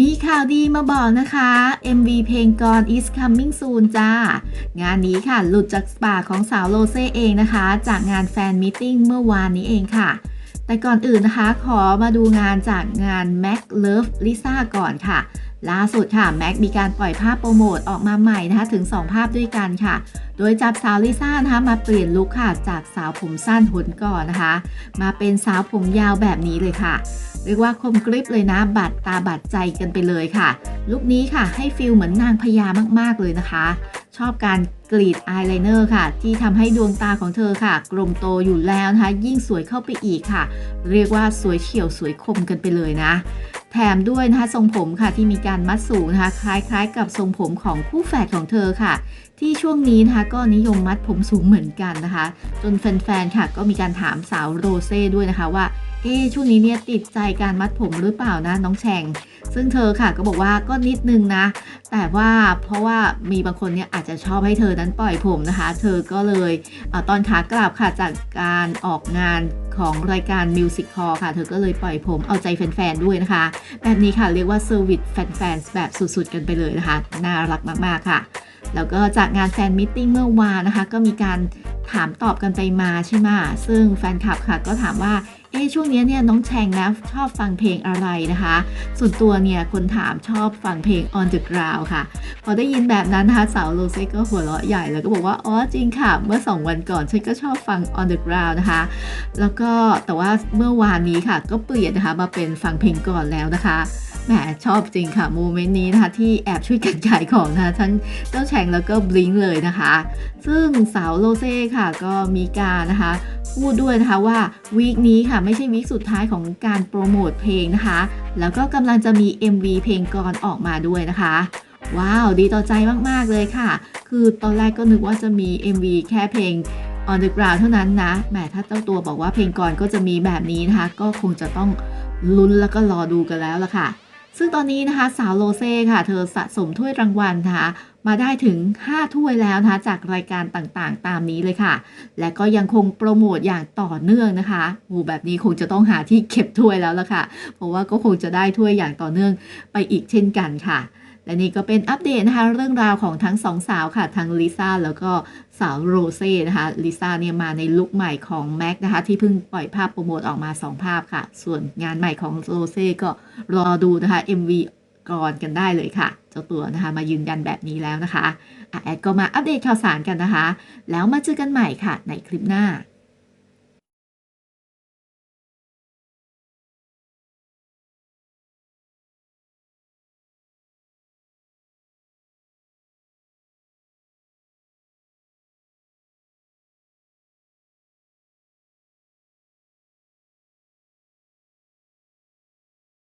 มีข่าวดีมาบอกนะคะ MV เพลงกร is coming soon จ้า งานนี้ค่ะ หลุดจากปากของสาวโรเซ่เองนะคะ จากงานแฟนมิทติ้งเมื่อวานนี้เองค่ะ แต่ก่อนอื่นนะคะ ขอมาดูงานจากงาน Mac Love Lisa ก่อนค่ะ ล่าสุดค่ะแม็กมีการปล่อยภาพโปรโมทออกมาใหม่นะคะถึง 2 ภาพด้วยกันค่ะ โดยจับสาวลิซ่านะคะมาเปลี่ยนลุคค่ะจากสาวผมสั้นหนก่อนนะคะ มาเป็นสาวผมยาวแบบนี้เลยค่ะ เรียกว่าคมกริบเลยนะบัดตาบัดใจกันไปเลยค่ะ ลุคนี้ค่ะให้ฟิลเหมือนนางพญามากๆเลยนะคะ ชอบการกรีดอายไลเนอร์ค่ะ ที่ทำให้ดวงตาของเธอค่ะ กลมโตอยู่แล้วนะคะ ยิ่งสวยเข้าไปอีกค่ะ เรียกว่าสวยเฉียวสวยคมกันไปเลยนะ แถมด้วยนะคะทรงผมค่ะที่มีการมัดสูงนะคะ คล้ายๆ กับทรงผมของคู่แฝดของเธอค่ะ ที่ช่วงนี้นะคะก็นิยมมัดผมสูงเหมือนกันนะคะ จนแฟนๆค่ะ ก็มีการถามสาวโรเซ่ด้วยนะคะว่า เอ๊ช่วงนี้เนี่ยติดใจการมัดผมหรือเปล่านะน้องแฉงซึ่งเธอค่ะก็บอกว่าก็นิดนึงนะ แต่ว่าเพราะว่ามีบางคนเนี่ยอาจจะชอบให้เธอนั้นปล่อยผมนะคะ เธอก็เลยเอตอนขากลับค่ะจากการออกงานของรายการ Music Hall ค่ะ เธอก็เลยปล่อยผมเอาใจแฟนๆด้วยนะคะ แบบนี้ค่ะเรียกว่าเซอร์วิสแฟนๆแบบสุดๆกันไปเลยนะคะ น่ารักมากๆค่ะแล้วก็จากงานแฟนมิทติ้งเมื่อวานนะคะ ก็มีการถามตอบกันไปมาใช่ไหมซึ่งแฟนคลับค่ะก็ถามว่า เอช่วงนี้เนี่ยน้องแชงนะชอบฟังเพลงอะไรนะคะ ส่วนตัวเนี่ยคนถามชอบฟังเพลง On the Ground ค่ะ พอได้ยินแบบนั้นนะคะสาวโรเซ่ก็หัวเราะใหญ่แล้วก็บอกว่า อ๋อจริงค่ะ เมื่อ 2 วันก่อนฉันก็ชอบฟัง On the Ground นะคะ แล้วก็แต่ว่าเมื่อวานนี้ค่ะ ก็เปลี่ยนนะคะมาเป็นฟังเพลงก่อนแล้วนะคะแหมชอบจริงค่ะโมเมนต์นี้นะคะที่แอบช่วยกันขายของนะคะทั้งเจ้าแชงแล้วก็บลิงเลยนะคะ ซึ่งสาวโรเซ่ค่ะก็มีการนะคะ พูดด้วยนะคะว่าวีคนี้ค่ะไม่ใช่วิกสุดท้ายของการโปรโมทเพลงนะคะ แล้วก็กำลังจะมี MV เพลงกรออกมาด้วยนะคะ ว้าว ดีต่อใจมาก ๆ เลยค่ะ คือตอนแรกก็นึกว่าจะมี MV แค่เพลง On the Ground เท่านั้นนะแหมถ้าเจ้าตัวบอกว่าเพลงก่อนก็จะมีแบบนี้นะคะ ก็คงจะต้องลุ้นแล้วก็รอดูกันแล้วล่ะค่ะ ซึ่งตอนนี้นะคะสาวโลเซ่ค่ะ เธอสะสมถ้วยรางวัลนะคะมาได้ถึง 5 ถ้วยแล้วนะคะจากรายการต่างๆ ตามนี้เลยค่ะ และก็ยังคงโปรโมทอย่างต่อเนื่องนะคะโอ้แบบนี้คงจะต้องหาที่เก็บถ้วยแล้วล่ะค่ะ เพราะว่าก็คงจะได้ถ้วยอย่างต่อเนื่องไปอีกเช่นกันค่ะ และนี่ก็เป็นอัปเดตนะคะเรื่องราวของทั้งสองสาวค่ะ ทั้งลิซ่าแล้วก็สาวโรเซ่นะคะลิซ่าเนี่ยมาในลุคใหม่ของแม็กนะคะที่เพิ่งปล่อยภาพโปรโมทออกมา 2 ภาพค่ะ ส่วนงานใหม่ของโรเซ่ก็รอดูนะคะ MV ก่อนกันได้เลยค่ะ เจ้าตัวนะคะมายืนยันแบบนี้แล้วนะคะอะแอดก็มาอัปเดตข่าวสารกันนะคะ แล้วมาเจอกันใหม่ค่ะ ในคลิปหน้า